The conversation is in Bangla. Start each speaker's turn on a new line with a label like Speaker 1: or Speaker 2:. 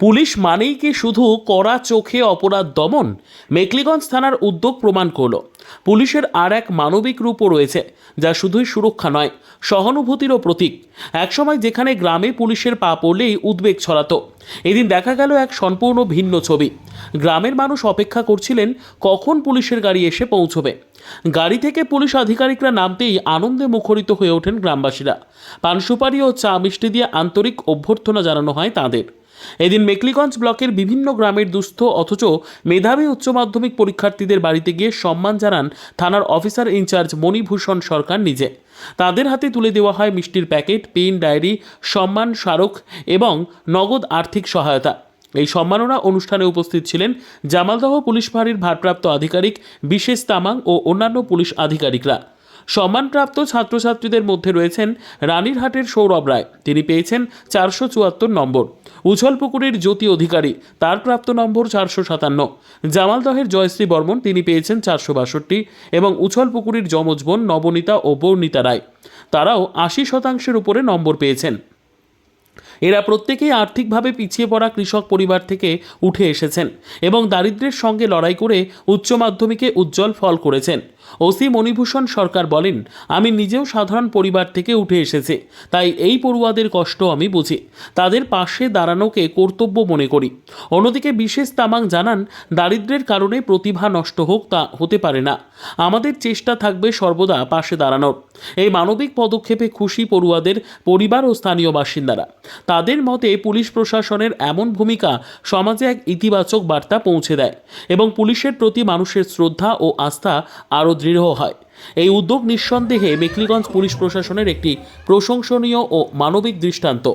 Speaker 1: পুলিশ মানেই কি শুধু কড়া চোখে অপরাধ দমন? মেকলিগঞ্জ থানার উদ্যোগ প্রমাণ করল। পুলিশের আর এক মানবিক রূপও রয়েছে, যা শুধুই সুরক্ষা নয়, সহানুভূতিরও প্রতীক। একসময় যেখানে গ্রামে পুলিশের পা পড়লেই উদ্বেগ ছড়াতো। এদিন দেখা গেল এক সম্পূর্ণ ভিন্ন ছবি। গ্রামের মানুষ অপেক্ষা করছিলেন, কখন পুলিশের গাড়ি এসে পৌঁছবে? গাড়ি থেকে পুলিশ আধিকারিকরা নামতেই আনন্দে মুখরিত হয়ে ওঠেন গ্রামবাসীরা। পানসুপারি ও চা মিষ্টি দিয়ে আন্তরিক অভ্যর্থনা জানানো হয় তাদের। এদিন মেকলিগঞ্জ ব্লকের বিভিন্ন গ্রামের দুস্থ অথচ মেধাবী উচ্চ মাধ্যমিক পরীক্ষার্থীদের বাড়িতে গিয়ে সম্মান জানান থানার অফিসার ইনচার্জ মণিভূষণ সরকার নিজে। তাদের হাতে তুলে দেওয়া হয় মিষ্টির প্যাকেট, পেন ডায়েরি, সম্মান স্মারক এবং নগদ আর্থিক সহায়তা। এই সম্মাননা অনুষ্ঠানে উপস্থিত ছিলেন জামালদহ পুলিশ ফাঁড়ির ভারপ্রাপ্ত আধিকারিক বিশেষ তামাং ও অন্যান্য পুলিশ আধিকারিকরা। সম্মানপ্রাপ্ত ছাত্রছাত্রীদের মধ্যে রয়েছেন রানীরহাটের সৌরভ রায়। তিনি পেয়েছেন চারশো চুয়াত্তর নম্বর। উছলপুকুরের জ্যোতি অধিকারী, তার প্রাপ্ত নম্বর চারশো সাতান্ন। জামালদহের জয়শ্রী বর্মন, তিনি পেয়েছেন চারশো বাষট্টি এবং উছলপুকুরের যমজ বোন নবনীতা ও বর্ণিতা রায়। তারাও আশি শতাংশের উপরে নম্বর পেয়েছেন। এরা প্রত্যেকেই আর্থিকভাবে পিছিয়ে পড়া কৃষক পরিবার থেকে উঠে এসেছেন এবং দারিদ্র্যের সঙ্গে লড়াই করে উচ্চ মাধ্যমিকে উজ্জ্বল ফল করেছেন। ওসি মণিভূষণ সরকার বলেন, আমি নিজেও সাধারণ পরিবার থেকে উঠে এসেছি, তাই এই পড়ুয়াদের কষ্ট আমি বুঝি। তাদের পাশে দাঁড়ানোকে কর্তব্য মনে করি। অন্যদিকে বিশেষ তামাং জানান দারিদ্র্যের কারণে প্রতিভা নষ্ট হোক তা হতে পারে না। আমাদের চেষ্টা থাকবে সর্বদা পাশে দাঁড়ানোর। এই মানবিক পদক্ষেপে খুশি পড়ুয়াদের পরিবার ও স্থানীয় বাসিন্দারা। তাদের মতে পুলিশ প্রশাসনের এমন ভূমিকা সমাজে এক ইতিবাচক বার্তা পৌঁছে দেয় এবং পুলিশের প্রতি মানুষের শ্রদ্ধা ও আস্থা আরও দৃঢ় হয়। এই উদ্যোগ নিঃসন্দেহে মেকলিগঞ্জ পুলিশ প্রশাসনের একটি প্রশংসনীয় ও মানবিক দৃষ্টান্ত।